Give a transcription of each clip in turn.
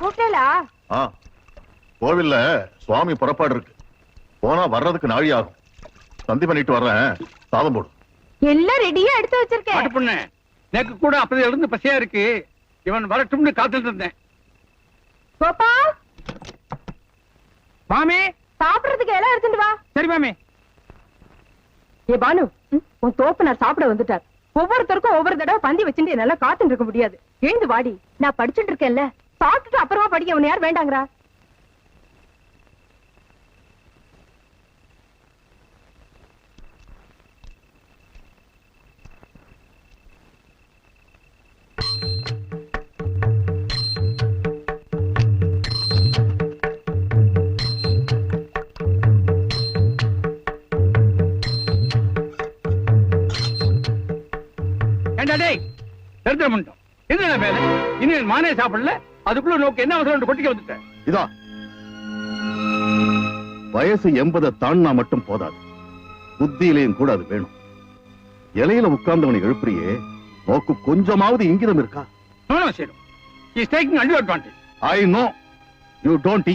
கூப்பிட்டேலா ஆ கோவில்ல சுவாமி புறப்பாடு இருக்கு போனா வர்றதுக்கு நாழி ஆகும் சந்தி பண்ணிட்டு வர்றேன். சாதம் போடு. எல்லாம் ரெடியா எடுத்து வச்சிருக்கேன் பாட்டு பொண்ணு எனக்கு கூட அப்படி எழுந்து பசியா இருக்கு. இவன் வரட்டும்னு காத்துட்டு இருந்தேன். மாமி? சாப்பிடுறதுக்கு எல்லாம் எடுத்துட்டு வா. சரி மாமி. ஏ பானு உன் தோப்பனார் சாப்பிட வந்துட்டார். ஒவ்வொருத்தருக்கும் ஒவ்வொரு தடவை பந்தி வச்சுட்டு என்னால காத்துட்டு இருக்க முடியாது. எழுந்து வாடி. நான் படிச்சுட்டு இருக்கேன்ல. பார்த்துட்டு அப்புறமா படிக்க அவன் யார் வேண்டாங்கிறா? டேய் பண்ணிட்டோம். என்ன வேலை? இன்னும் மானே சாப்பிடல? அதுக்குள்ள நோக்கு என்ன அவசரம் கொட்டிக்க வந்துட்டேன். இதா. வயசு எண்பதை தாண்டினா மட்டும் போதாது. புத்தியிலையும் கூட அது வேணும். இலையில உட்கார்ந்தவனை எழுப்புறியே நோக்கு கொஞ்சமாவது இங்கிதம் இருக்கா?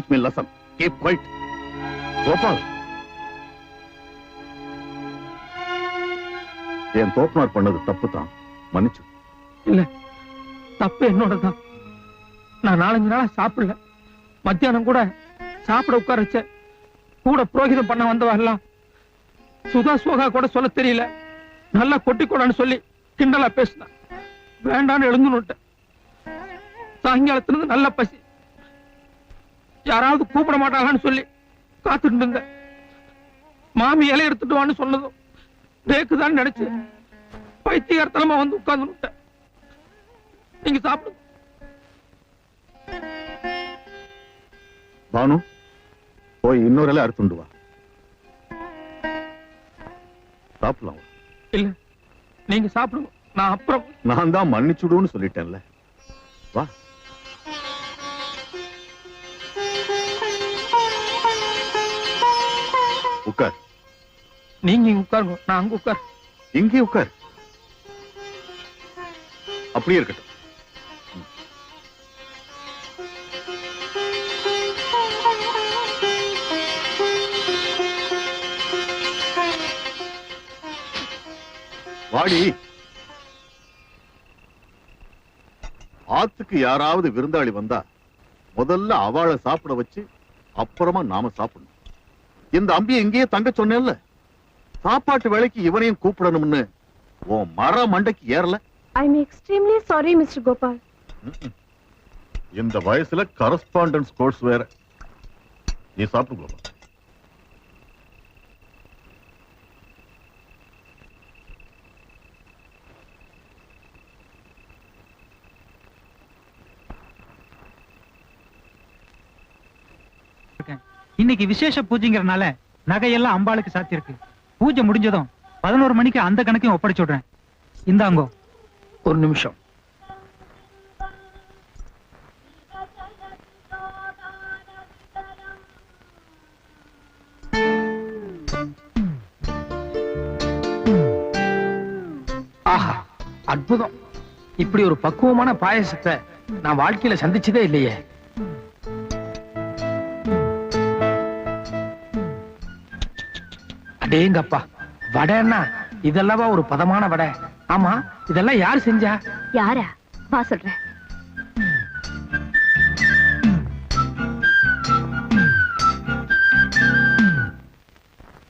Me lesson keep quiet Gopal என் தோப்பனார் பண்ணது தப்பு தான் மன்னிச்சு. இல்ல. தப்பு என்னோடதான் நான் நாலஞ்சு நாளா சாப்பிடல. மத்தியானம் கூட சாப்பிட உட்கார வச்ச கூட புரோகிதம் பண்ண வந்தவரெல்லாம் சுதா சோகா கூட சொல்ல தெரியல. நல்லா கொட்டி கொடான்னு சொல்லி கிண்டலா பேசினான் வேண்டான்னு எழுந்துனுட்டேன் சாயங்காலத்துல இருந்து நல்ல பசி. யாராவது கூப்பிட மாட்டாங்கன்னு சொல்லி காத்துட்டு இருந்தேன் மாமி இலை எடுத்துட்டு வான்னு சொன்னதும் பேக்குதான் நினைச்சு பைத்தியகாரத்தனமா வந்து உட்கார்ந்து நீங்க சாப்பிடுங்க. பானு போய் இன்னொரு அறுத்துண்டு வா. சாப்பிடலாம். இல்ல நீங்க சாப்பிடுங்க. நான் அப்புறம் நான் தான் மன்னிச்சுடுன்னு சொல்லிட்டேன்ல. வா. உட்கார். நீங்க இங்க உட்காருங்க. நான் அங்க உட்கார் இங்கே உட்கார். அப்படியே இருக்கட்டும். வாடி. ஆத்துக்கு யாராவது விருந்தாளி வந்தா முதல்ல அவளை சாப்பிட வச்சு அப்புறமா நாம சாப்பிடணும். இந்த அம்பியை இங்கேயே தங்க சொன்னேன்ல. சாப்பாட்டு வேலைக்கு இவனையும் கூப்பிடணும்னு உன் மர மண்டைக்கு ஏறல. I am extremely sorry mister Gopal இந்த வயசுல கரஸ்பாண்டன்ஸ் கோர்ஸ் வேற. நீ சாப்பிட்டு இருக்கேன் இன்னைக்கு விசேஷ பூஜைங்கிறனால நகையெல்லாம் அம்பாளுக்கு சாத்தியிருக்கு. பூஜை முடிஞ்சதும் பதினோரு மணிக்கு அந்த கணக்கையும் ஒப்படைச்சு விடுறேன். இந்தாங்கோ. ஒரு நிமிஷம். ஆஹா அற்புதம். இப்படி ஒரு பக்குவமான பாயசத்தை நான் வாழ்க்கையில சந்திச்சதே இல்லையே. அடேங்கப்பா வடைன்னா இதெல்லவா ஒரு பதமான வடை. ஆமா இதெல்லாம் யார் செஞ்சா? யாரா? வா சொல்றேன்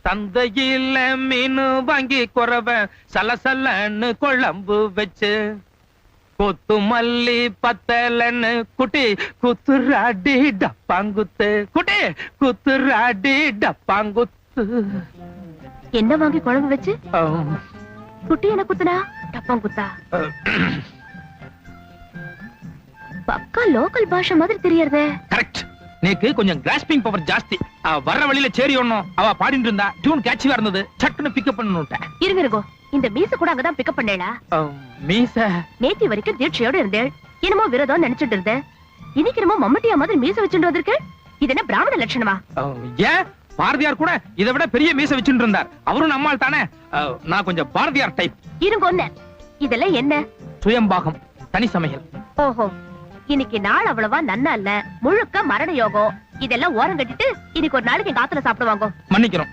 சந்தையில மீன் வாங்கி குறவ சலசலன்னு குழம்பு வச்சு கொத்து மல்லி பத்தலன்னு குட்டி குத்துராடி டப்பாங்குத்து குட்டி குத்துராடி டப்பாங்குத்து. என்ன வாங்கி குழம்பு வச்சு. குட்டி என்ன குத்துனா? டப்பம் குத்தா? பக்கா லோக்கல் பாஷை மாதிரி தெரியறதே. கரெக்ட் நேக்கு கொஞ்சம் கிராஸ்பிங் பவர் ஜாஸ்தி. வர்ற வழியில சேரி ஒண்ணும் அவ பாடிட்டு இருந்தா டியூன் கேட்சிவா இருந்தது. சட்டுன்னு பிக்கப் பண்ணணுட்டேன் இருங்க இந்த மீச கூட அங்கதான் பிக்கப் பண்ணேளா? மீச. நேத்தி வரைக்கும் தீட்சையோட இருந்தேன் என்னமோ விரதம் நினைச்சிட்டு இருந்தேன். இன்னைக்கு என்னமோ மம்மட்டியா மாதிரி மீச வச்சுட்டு வந்திருக்கு இது என்ன பிராமண லட்சணமா? ஏன்? பாரதியார் கூட இதை விட பெரிய மீச வச்சுட்டு இருந்தார். அவரும் நம்மால் தானே நான் கொஞ்சம் பாரதியார் டைப் இருங்க ஒண்ணு. இதெல்லாம் என்ன? சுயம்பாகம் தனி சமையல். ஓஹோ. இன்னைக்கு நாள் அவ்வளவா நன்னா இல்ல. முழுக்க மரண யோகம். இதெல்லாம் ஓரம் கட்டிட்டு இன்னைக்கு ஒரு நாளைக்கு எங்க ஆத்துல சாப்பிடுவாங்க மன்னிக்கிறோம்.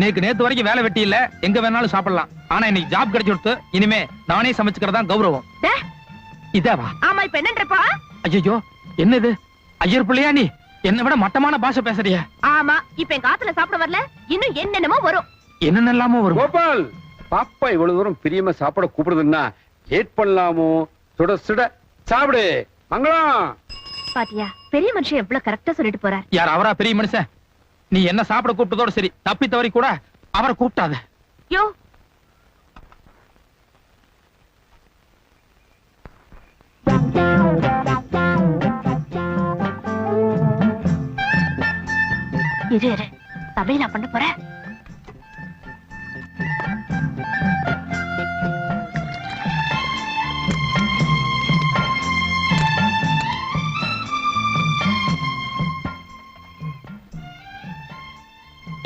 நேக்கு நேத்து வரைக்கும் வேலை வெட்டி இல்ல. எங்க வேணாலும் சாப்பிடலாம். ஆனா இன்னைக்கு ஜாப் கிடைச்சு கொடுத்து இனிமே நானே சமைச்சுக்கிறதா கௌரவம். இதாவா? ஆமா இப்ப என்னன்றப்பா? ஐயோ என்னது? ஐயர் பிள்ளையா நீ? என்னை விட மட்டமான பாஷை பேசுறிய. ஆமா இப்ப எங்க ஆத்துல சாப்பிட வரல? இன்னும் என்னென்னமோ வரும். என்னென்னலாமோ வரும். கோபால் பாப்பா இவ்வளவு தூரம் பிரியமா சாப்பிட கூப்பிடுதுன்னா லேட் பண்ணலாமோ? சுட சுட சாப்பிடு. மங்களம் பாத்தியா பெரிய மனுஷன் எவ்வளவு கரெக்டா சொல்லிட்டு போறார். யார் அவரா பெரிய மனுஷன்? நீ என்ன சாப்பிட கூப்பிட்டதோட சரி தப்பி தவறி கூட அவரை கூப்பிட்டாத. யோ. இரு இரு சமையலா பண்ண போற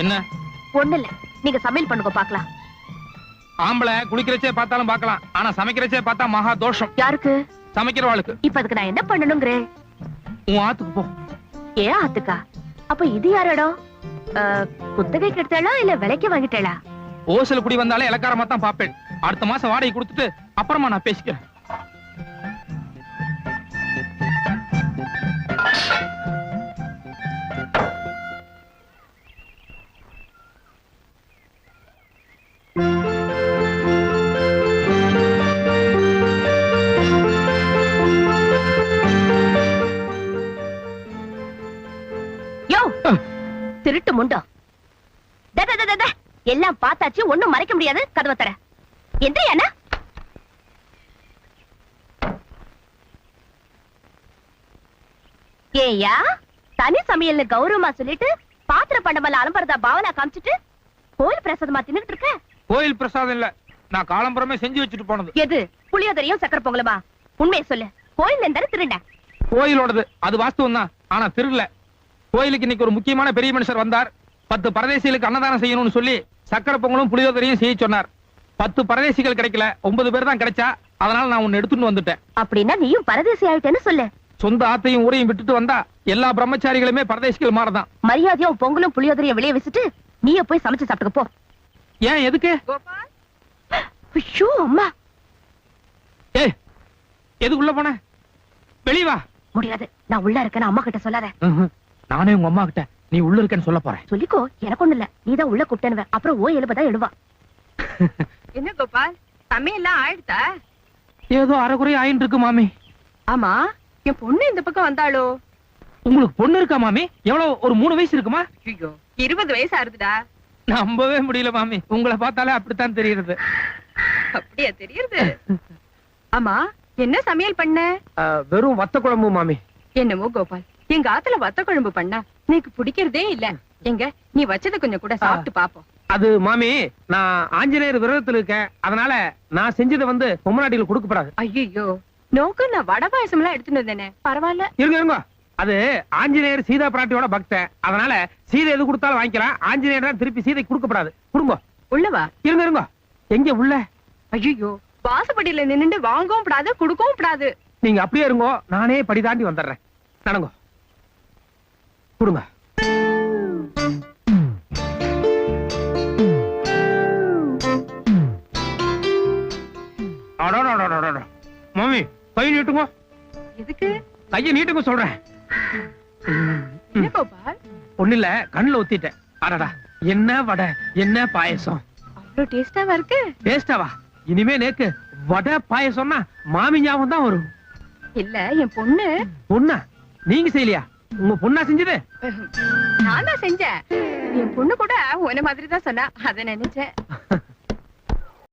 என்ன? ஒண்ணு இல்ல. நீங்க சமையல் பண்ணுங்க பாக்கலாம் ஆம்பளை குளிக்கிறச்சே பார்த்தாலும் பார்க்கலாம். ஆனா சமைக்கிறச்சே பார்த்தா மகா தோஷம். யாருக்கு? சமைக்கிறவாளுக்கு. இப்ப அதுக்கு நான் என்ன பண்ணணுங்கிறேன்? உன் ஆத்துக்கு போ. ஏன் ஆத்துக்கா? அப்ப இது யார் குத்தகைக்கு எடுத்தாளா இல்ல விலைக்கு வாங்கிட்டாளா? ஓசல் குடி வந்தாலே இலக்காரமா தான் பாப்பேன் அடுத்த மாசம் வாடகை கொடுத்துட்டு அப்புறமா நான் பேசிக்கிறேன். திருட்டு முண்டோ. எல்லாம் பார்த்தாச்சு ஒண்ணும் மறைக்க முடியாது. கதவை தர. எந்த என்ன ஏயா தனி சமையல்னு கௌரவமா சொல்லிட்டு பாத்திர பண்டமல்ல அலம்பரதா பாவனா காமிச்சிட்டு கோயில் பிரசாதமா தின்னுட்டு இருக்க? கோயில் பிரசாதம் இல்ல. நான் காலம்பரமே செஞ்சு வச்சுட்டு போனது. எது? புளியோதரையும் சக்கர பொங்கலுமா? உண்மையை சொல்லு. கோயில் இருந்தாலும் திருண்ட கோயிலோடது. அது வாஸ்தவம் தான் ஆனா திருடல. கோயிலுக்கு இன்னைக்கு ஒரு முக்கியமான பெரிய மனுஷர் வந்தார். பத்து பரதேசிகளுக்கு அன்னதானம் செய்யணும்னு சொல்லி சக்கரை பொங்கலும் புளியோதரையும் செய்ய சொன்னார். பத்து பரதேசிகள் கிடைக்கல ஒன்பது பேர் தான் கிடைச்சா அதனால நான் உன்னை எடுத்துட்டு வந்துட்டேன். அப்படின்னா நீயும் பரதேசி ஆயிட்டேன்னு சொல்லு. சொந்த ஆத்தையும் ஊரையும் விட்டுட்டு வந்தா எல்லா பிரம்மச்சாரிகளுமே பரதேசிகள் மாறதான். மரியாதையா பொங்கலும் புளியோதரையும் வெளியே வச்சுட்டு நீயே போய் சமைச்சு சாப்பிட்டுக்க போ. ஏன் எதுக்கு? ஐயோ அம்மா. ஏய் எதுக்குள்ள போன? வெளிய வா. முடியாது. நான் உள்ள இருக்கேன்னு அம்மா கிட்ட சொல்லாத. நானே உங்க அம்மா கிட்ட நீ உள்ள இருக்கேன்னு சொல்ல போறேன். சொல்லிக்கோ எனக்கு ஒண்ணு இல்ல. நீதான் உள்ள கூப்பிட்டேனுவ அப்புறம் ஓ எழுபதா எழுவா என்ன கோபால்? சமையல்லாம் ஆயிடுதா ஏதோ அரைக்குறை ஆயின்னு இருக்கு மாமி. ஆமா? என் பொண்ணு இந்த பக்கம் வந்தாளோ? உங்களுக்கு பொண்ணு இருக்கா மாமி? எவ்வளவு ஒரு மூணு வயசு இருக்குமா? ஐயோ இருபது வயசு ஆறுதுடா. நம்பவே முடியல மாமி. உங்களை பார்த்தாலே அப்படித்தான் தெரியுது அப்படியா தெரியுது ஆமா என்ன சமையல் பண்ண? வெறும் வத்த குழம்பு மாமி. என்னமோ கோபால். எங்க ஆத்துல வத்த குழம்பு பண்ணா நீக்கு பிடிக்கிறதே இல்ல. எங்க? நீ வச்சத கொஞ்சம் கூட சாப்பிட்டு பாப்போம். அது மாமி நான் ஆஞ்சநேயர் விரதத்துல இருக்கேன். அதனால நான் செஞ்சதை வந்து பொம்மநாட்டிகள் கொடுக்கப்படாது. ஐயோ நோக்கு நான் வடை பாயசம் எல்லாம் எடுத்துட்டு வந்தேனே. பரவாயில்ல. இருங்க இருங்க. அது ஆஞ்சநேயர் சீதா பிராட்டியோட பக்தன். அதனால சீதை எது கொடுத்தாலும் வாங்கிக்கலாம். ஆஞ்சநேயர் தான் திருப்பி சீதை கொடுக்கப்படாது. கொடுங்க. உள்ளவா இருங்க இருங்க. எங்க உள்ள? ஐயோ வாசப்படியில நின்னுட்டு வாங்கவும் கூடாது குடுக்கவும் கூடாது நீங்க அப்படியே இருங்கோ. நானே படி தாண்டி வந்துடுறேன். நடங்கோ. கொடுங்க. மாமி கை நீட்டுங்க. எதுக்கு? கையை நீட்டுங்க சொல்றேன். ஒண்ணு இல்ல கண்ணுல ஒத்திட்டேன். அடடா என்ன வடை என்ன பாயசம்? அவ்வளவு டேஸ்டாவா இருக்கு? டேஸ்டாவா இனிமே நேக்கு வடை பாயசம்னா மாமி ஞாபகம் தான் வரும். இல்ல என் பொண்ணு. பொண்ணா? நீங்க செய்யலையா? உங்க பொண்ணா செஞ்சது? நான் தான் செஞ்சேன். என் பொண்ணு கூட உன்ன மாதிரி தான் சொன்னா அத நினைச்சேன்.